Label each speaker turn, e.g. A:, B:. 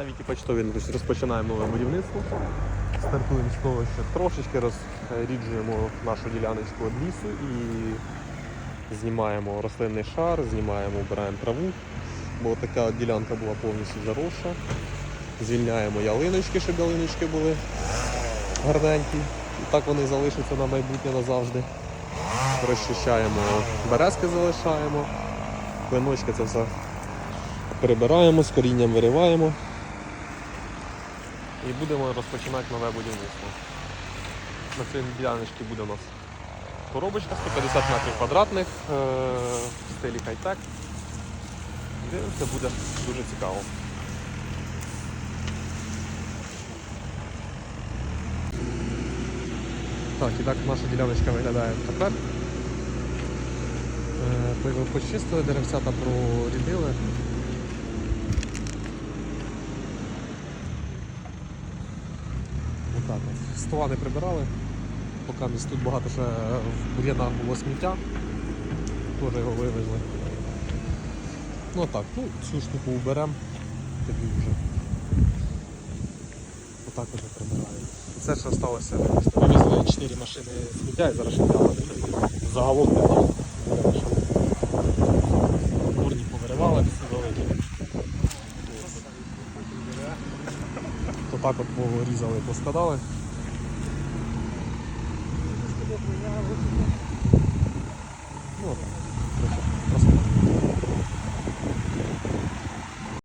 A: навіть і почтові розпочинаємо нове будівництво. Стартуємо з того, що трошечки розріджуємо нашу діляночку від лісу і знімаємо рослинний шар, знімаємо, убираємо траву, бо така ділянка була повністю заросша. Звільняємо ялиночки, щоб ялиночки були гарненькі. І так вони залишаться на майбутнє назавжди. Розчищаємо, березки залишаємо, клиночки це все перебираємо, з корінням вириваємо. І будемо розпочинати нове будівництво. На цій діляночці буде у нас коробочка 150 метрів квадратних е, в стилі хай-тек. Це буде дуже цікаво. Так, і так наша діляночка виглядає тепер. Е, почистили, деревцята прорідили. Отак от. Стола не прибирали, поки тут багато ще в бур'янах було сміття. Теж його вивезли. Ну так, ну цю штуку уберемо, тоді вже. Отак вже прибираємо. Це що сталося. Вивезли 4 машини сміття і зараз ще загалом 5 То так от порізали, поскладали.